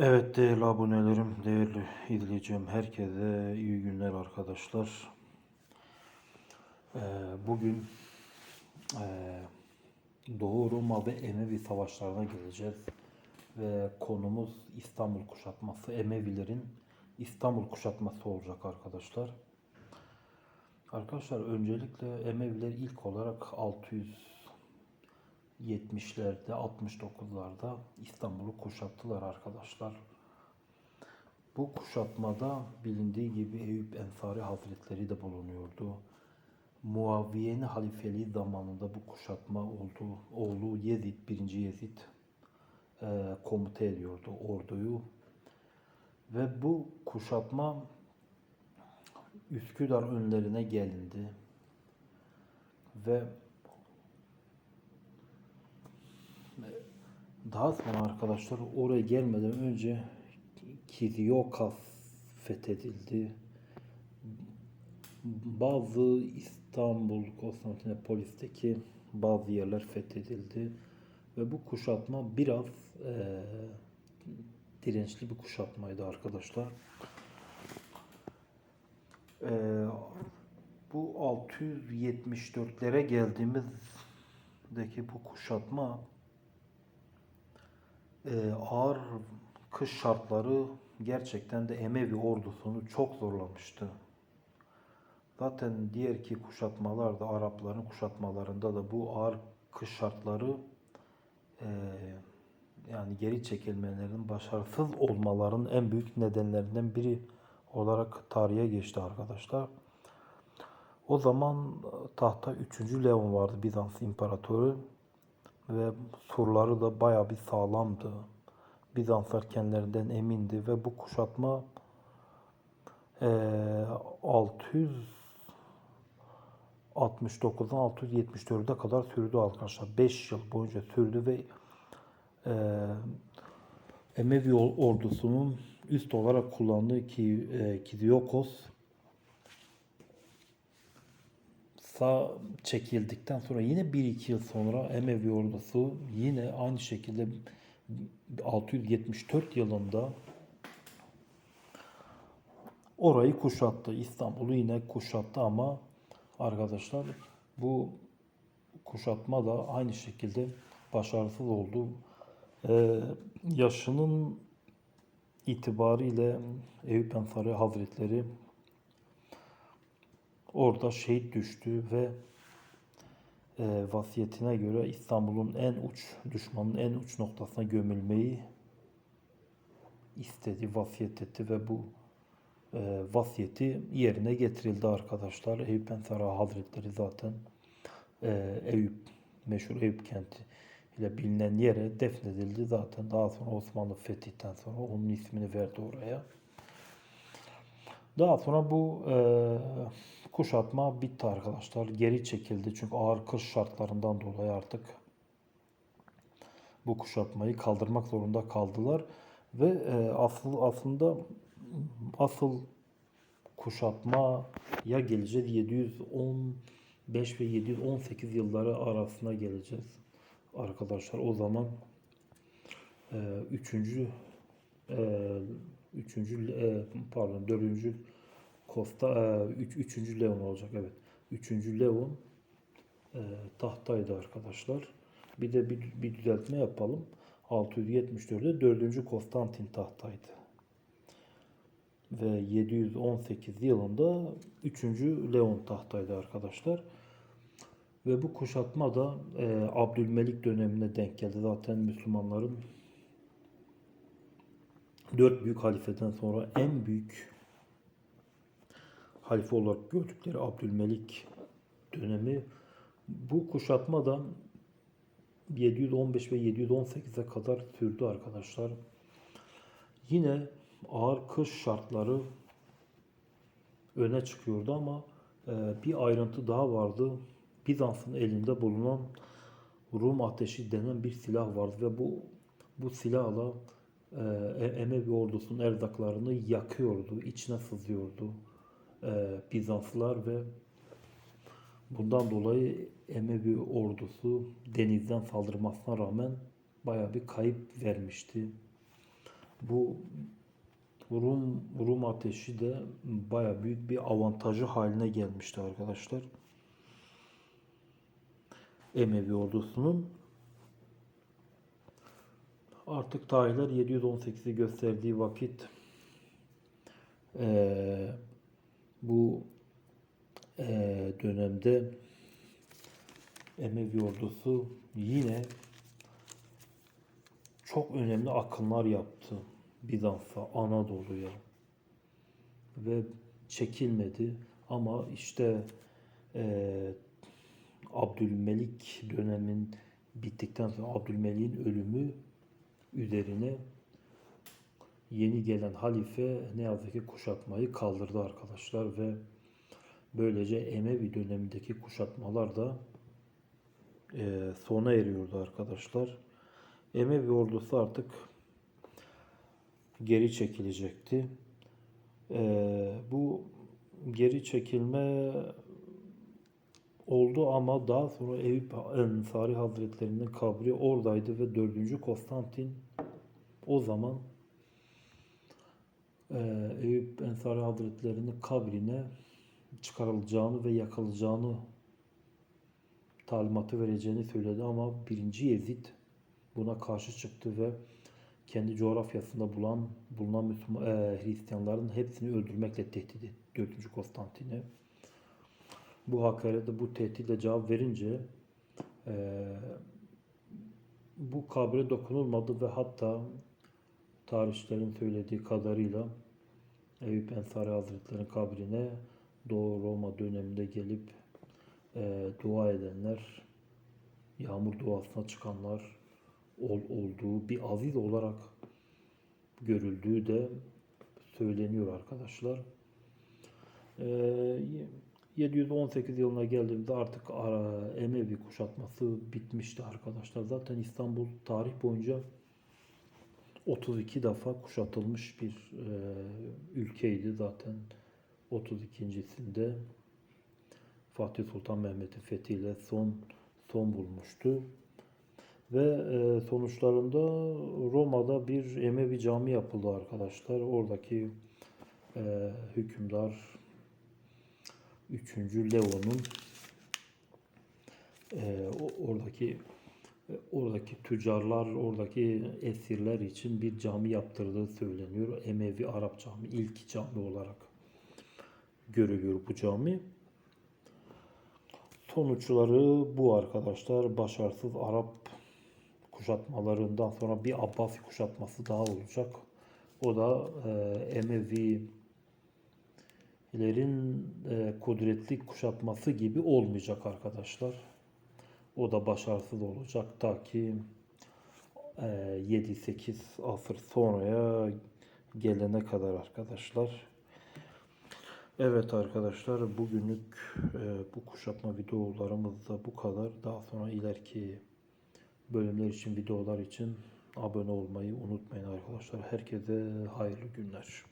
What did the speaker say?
Evet değerli abonelerim, değerli izleyeceğim herkese iyi günler arkadaşlar. Ee, bugün ee, Doğu Roma ve Emevi savaşlarına geleceğiz. Ve konumuz İstanbul kuşatması, Emevilerin İstanbul kuşatması olacak arkadaşlar. Arkadaşlar öncelikle Emeviler ilk olarak 670'lerde 69'larda İstanbul'u kuşattılar arkadaşlar. Bu kuşatmada bilindiği gibi Eyüp Ensari Hazretleri de bulunuyordu. Muaviye'nin halifeliği zamanında bu kuşatma oldu. Oğlu Yezid, 1. Yezid e, komuta ediyordu orduyu. Ve bu kuşatma Üsküdar önlerine gelindi. Ve daha sonra arkadaşlar oraya gelmeden önce Kiziokas fethedildi. Bazı İstanbul, Konstantinopolis'teki bazı yerler fethedildi. Ve bu kuşatma biraz eee, dirençli bir kuşatmaydı arkadaşlar. Eee, bu 674'lere geldiğimizdeki bu kuşatma eee, ağır kış şartları gerçekten de Emevi ordusunu çok zorlamıştı. Zaten diğer ki kuşatmalar da Arapların kuşatmalarında da bu ağır kış şartları eee, yani geri çekilmelerinin başarısız olmaların en büyük nedenlerinden biri olarak tarihe geçti arkadaşlar. O zaman tahta 3. Leon vardı Bizans İmparatoru ve surları da bayağı bir sağlamdı. Bizanslar kendilerinden emindi ve bu kuşatma eee 669'dan 674'e kadar sürdü arkadaşlar. 5 yıl boyunca sürdü ve eee Emevi or- ordusunun üst olarak kullandığı ki e, Kiziokos sağ çekildikten sonra yine 1-2 yıl sonra Emevi ordusu yine aynı şekilde 674 yılında orayı kuşattı. İstanbul'u yine kuşattı ama arkadaşlar bu kuşatma da aynı şekilde başarısız oldu. Ee, yaşının itibariyle Eyüp Ensari Hazretleri orada şehit düştü ve e, vasiyetine göre İstanbul'un en uç düşmanın en uç noktasına gömülmeyi istedi, vasiyet etti ve bu e, vasiyeti yerine getirildi arkadaşlar. Eyüp Ensari Hazretleri zaten e, Eyüp, meşhur Eyüp kenti ile bilinen yere defnedildi zaten. Daha sonra Osmanlı fetihten sonra onun ismini verdi oraya. Daha sonra bu e, kuşatma bitti arkadaşlar. Geri çekildi çünkü ağır kış şartlarından dolayı artık bu kuşatmayı kaldırmak zorunda kaldılar ve e, asıl aslında asıl kuşatmaya geleceğiz 715 ve 718 yılları arasına geleceğiz arkadaşlar. O zaman e, üçüncü e, üçüncü e, pardon dördüncü Costa e, üç, Leon olacak evet. Üçüncü Leon e, tahtaydı arkadaşlar. Bir de bir, bir düzeltme yapalım. 674'de dördüncü Konstantin tahtaydı. Ve 718 yılında 3. Leon tahtaydı arkadaşlar. Ve bu kuşatma da e, Abdülmelik dönemine denk geldi. Zaten Müslümanların dört büyük halifeden sonra en büyük halife olarak gördükleri Abdülmelik dönemi. Bu kuşatma da 715 ve 718'e kadar sürdü arkadaşlar. Yine ağır kış şartları öne çıkıyordu ama e, bir ayrıntı daha vardı. Bizans'ın elinde bulunan Rum ateşi denen bir silah vardı ve bu bu silahla e, Emevi ordusunun erzaklarını yakıyordu, içine sızıyordu e, Bizanslılar ve bundan dolayı Emevi ordusu denizden saldırmasına rağmen baya bir kayıp vermişti. Bu Rum Rum ateşi de baya büyük bir avantajı haline gelmişti arkadaşlar. Emevi ordusunun artık tarihler 718'i gösterdiği vakit eee, bu eee, dönemde Emevi ordusu yine çok önemli akınlar yaptı Bizans'a, Anadolu'ya. Ve çekilmedi ama işte eee Abdülmelik dönemin bittikten sonra Abdülmelik'in ölümü üzerine yeni gelen halife ne yazık ki kuşatmayı kaldırdı arkadaşlar ve böylece Emevi dönemindeki kuşatmalar da eee, sona eriyordu arkadaşlar. Emevi ordusu artık geri çekilecekti. Eee, bu geri çekilme oldu ama daha sonra Eyüp Ensari Hazretleri'nin kabri oradaydı ve 4. Konstantin o zaman eee, Eyüp Ensari Hazretleri'nin kabrine çıkarılacağını ve yakılacağını talimatı vereceğini söyledi ama 1. Yezid buna karşı çıktı ve kendi coğrafyasında bulan bulunan Müslüman, eee, Hristiyanların hepsini öldürmekle tehdit etti 4. Konstantin'i. Bu hakarete, bu tehditle cevap verince eee, bu kabre dokunulmadı ve hatta tarihçilerin söylediği kadarıyla Eyüp Ensari Hazretleri'nin kabrine Doğu Roma döneminde gelip eee, dua edenler, yağmur duasına çıkanlar ol, olduğu bir aziz olarak görüldüğü de söyleniyor arkadaşlar. Eee, 718 yılına geldiğimde artık Emevi kuşatması bitmişti arkadaşlar. Zaten İstanbul tarih boyunca 32 defa kuşatılmış bir eee, ülkeydi zaten. 32.sinde Fatih Sultan Mehmet'in fethiyle son son bulmuştu. Ve eee, sonuçlarında Roma'da bir Emevi cami yapıldı arkadaşlar. Oradaki eee, hükümdar 3. Leo'nun o- oradaki oradaki tüccarlar, oradaki esirler için bir cami yaptırdığı söyleniyor. Emevi Arap Cami ilk cami olarak görülüyor bu cami. Sonuçları bu arkadaşlar. Başarısız Arap kuşatmalarından sonra bir Abbasi kuşatması daha olacak. O da eee Emevilerin eee, kudretli kuşatması gibi olmayacak arkadaşlar. O da başarısız olacak ta ki eee, 7-8 asır sonraya gelene kadar arkadaşlar. Evet arkadaşlar bugünlük eee, bu kuşatma videolarımız da bu kadar. Daha sonra ileriki bölümler için videolar için abone olmayı unutmayın arkadaşlar. Herkese hayırlı günler.